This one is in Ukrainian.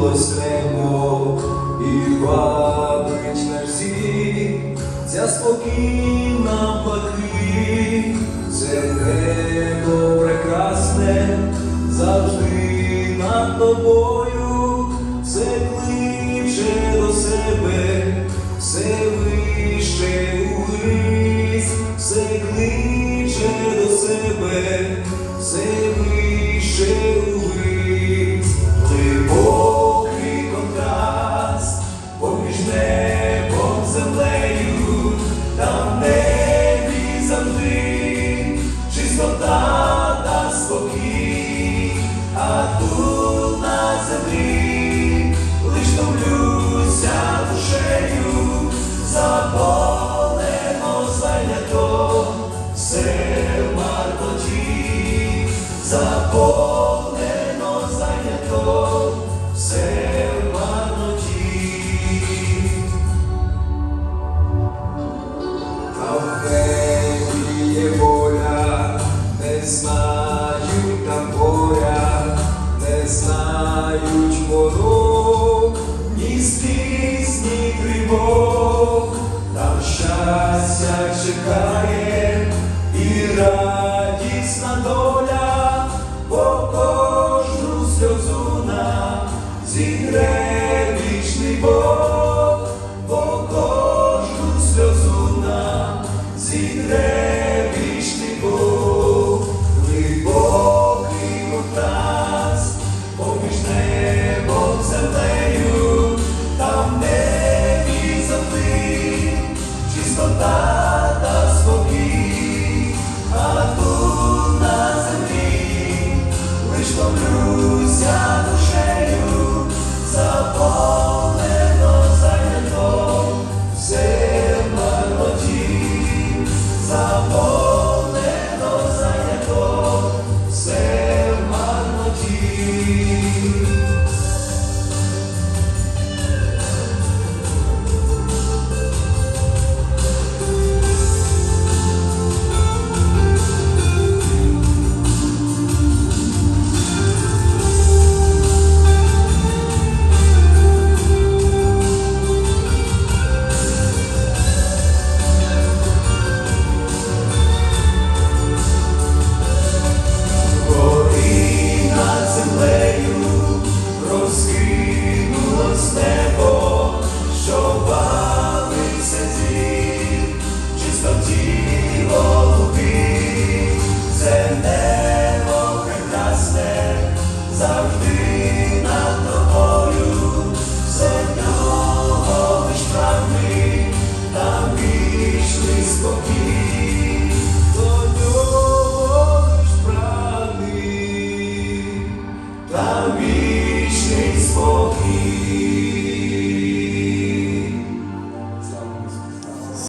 Небо і наш зір, ця спокійна блакить, це прекрасне, завжди над тобою, все кличе до себе, все вище увись, все кличе до себе, все чистота та спокій, а тут на землі лиш томлюся душею, заполено зайнято, все в марноті, заполено зайнято, все в знають ворог, ні стисні ні тривог, там щастя чекає